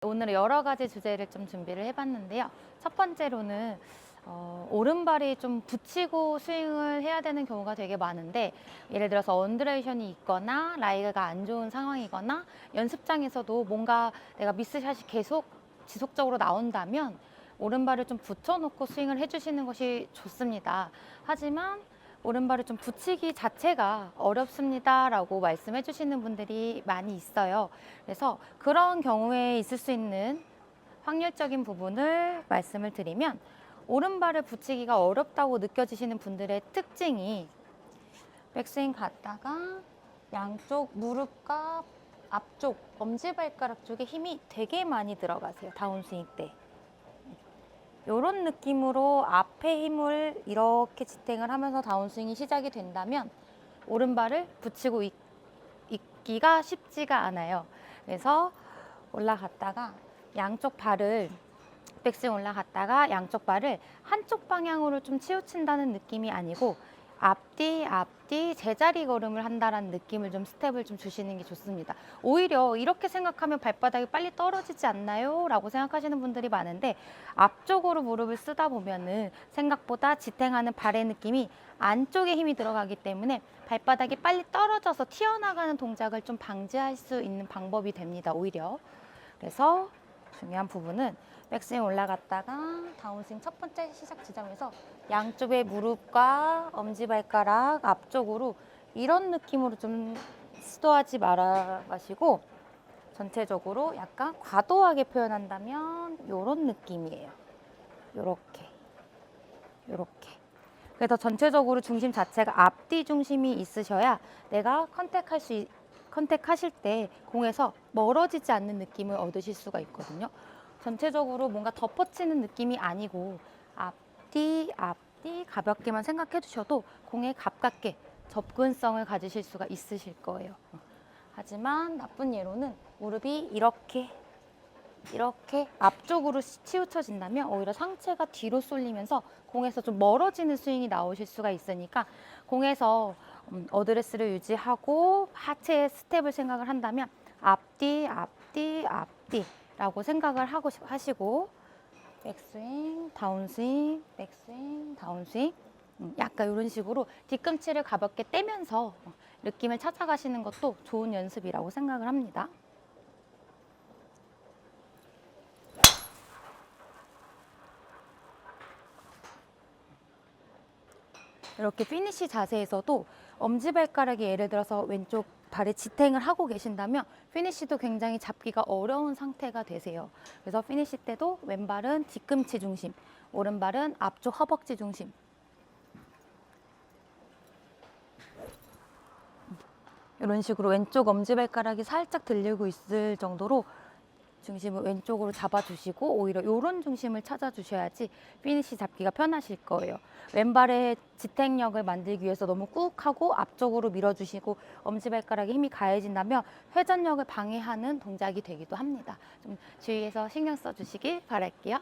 오늘은 여러 가지 주제를 좀 준비를 해봤는데요. 첫 번째로는 어, 오른발이 좀 붙이고 스윙을 해야 되는 경우가 되게 많은데 예를 들어서 언드레이션이 있거나 라이가 안 좋은 상황이거나 연습장에서도 뭔가 내가 미스샷이 계속 지속적으로 나온다면 오른발을 좀 붙여놓고 스윙을 해주시는 것이 좋습니다. 하지만 오른발을 좀 붙이기 자체가 어렵습니다 라고 말씀해 주시는 분들이 많이 있어요. 그래서 그런 경우에 있을 수 있는 확률적인 부분을 말씀을 드리면 오른발을 붙이기가 어렵다고 느껴지시는 분들의 특징이 백스윙 갔다가 양쪽 무릎과 앞쪽 엄지발가락 쪽에 힘이 되게 많이 들어가세요. 다운스윙 때. 이런 느낌으로 앞에 힘을 이렇게 지탱을 하면서 다운스윙이 시작이 된다면 오른발을 붙이고 있, 있기가 쉽지가 않아요. 그래서 올라갔다가 양쪽 발을 백스윙 올라갔다가 양쪽 발을 한쪽 방향으로 좀 치우친다는 느낌이 아니고 앞뒤 앞뒤 제자리 걸음을 한다라는 느낌을 좀 스텝을 좀 주시는 게 좋습니다. 오히려 이렇게 생각하면 발바닥이 빨리 떨어지지 않나요? 라고 생각하시는 분들이 많은데 앞쪽으로 무릎을 쓰다 보면은 생각보다 지탱하는 발의 느낌이 안쪽에 힘이 들어가기 때문에 발바닥이 빨리 떨어져서 튀어나가는 동작을 좀 방지할 수 있는 방법이 됩니다. 오히려. 그래서 중요한 부분은 백스윙 올라갔다가 다운스윙 첫 번째 시작 지점에서 양쪽의 무릎과 엄지발가락 앞쪽으로 이런 느낌으로 좀 시도하지 말아 가시고 전체적으로 약간 과도하게 표현한다면 이런 느낌이에요. 요렇게 요렇게 그래서 전체적으로 중심 자체가 앞뒤 중심이 있으셔야 내가 컨택할 수 있- 컨택하실 때 공에서 멀어지지 않는 느낌을 얻으실 수가 있거든요. 전체적으로 뭔가 덮어치는 느낌이 아니고 앞뒤 앞뒤 가볍게만 생각해 주셔도 공에 가깝게 접근성을 가지실 수가 있으실 거예요. 하지만 나쁜 예로는 무릎이 이렇게 이렇게 앞쪽으로 시- 치우쳐진다면 오히려 상체가 뒤로 쏠리면서 공에서 좀 멀어지는 스윙이 나오실 수가 있으니까 공에서 음, 어드레스를 유지하고 하체의 스텝을 생각을 한다면 앞뒤 앞뒤 앞뒤라고 생각을 하고 싶- 하시고 백스윙 다운스윙 백스윙 다운스윙 음, 약간 이런 식으로 뒤꿈치를 가볍게 떼면서 어, 느낌을 찾아가시는 것도 좋은 연습이라고 생각을 합니다. 이렇게 피니시 자세에서도 엄지발가락이 예를 들어서 왼쪽 발에 지탱을 하고 계신다면 피니시도 굉장히 잡기가 어려운 상태가 되세요. 그래서 피니시 때도 왼발은 뒤꿈치 중심, 오른발은 앞쪽 허벅지 중심. 이런 식으로 왼쪽 엄지발가락이 살짝 들리고 있을 정도로 중심을 왼쪽으로 잡아주시고 오히려 이런 중심을 찾아주셔야지 피니시 잡기가 편하실 거예요. 왼발의 지탱력을 만들기 위해서 너무 꾹 하고 앞쪽으로 밀어주시고 엄지발가락에 힘이 가해진다면 회전력을 방해하는 동작이 되기도 합니다. 좀 주의해서 신경 써주시길 바랄게요.